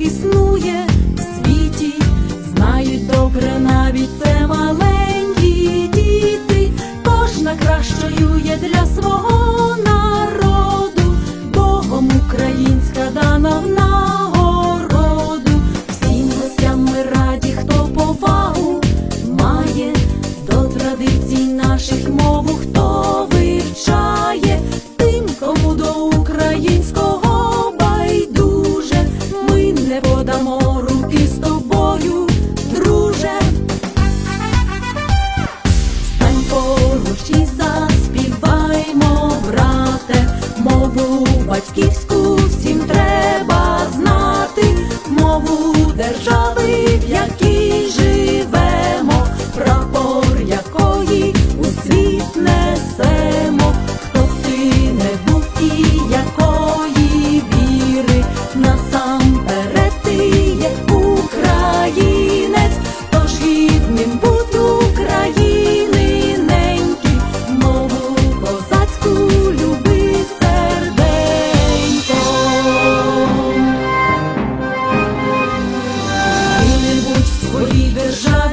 існує в світі, знають добре навіть це маленькі наших мову, хто вивчає тим, кому до українського байдуже, ми не подамо руки з тобою, друже. Стань поруч і заспіваймо, брате, мову батьківську всім треба знати, мову держави,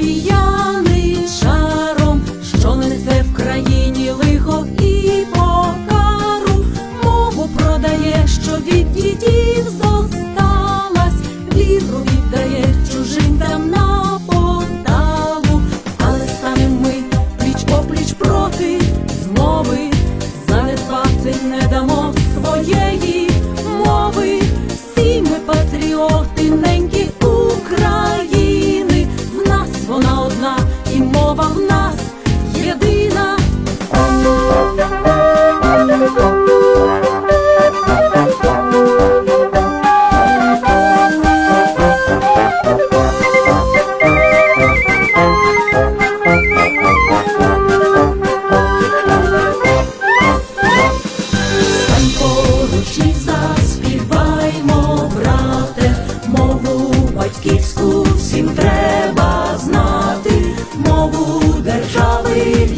державі яничаром, що несе в країні лихо і покару, мову продає, що від дідів зосталась, віру віддає чужинцям на поталу, але станем ми пліч опліч проти змови, занедбати не дамо своєї батьківську всім треба знати, мову держави,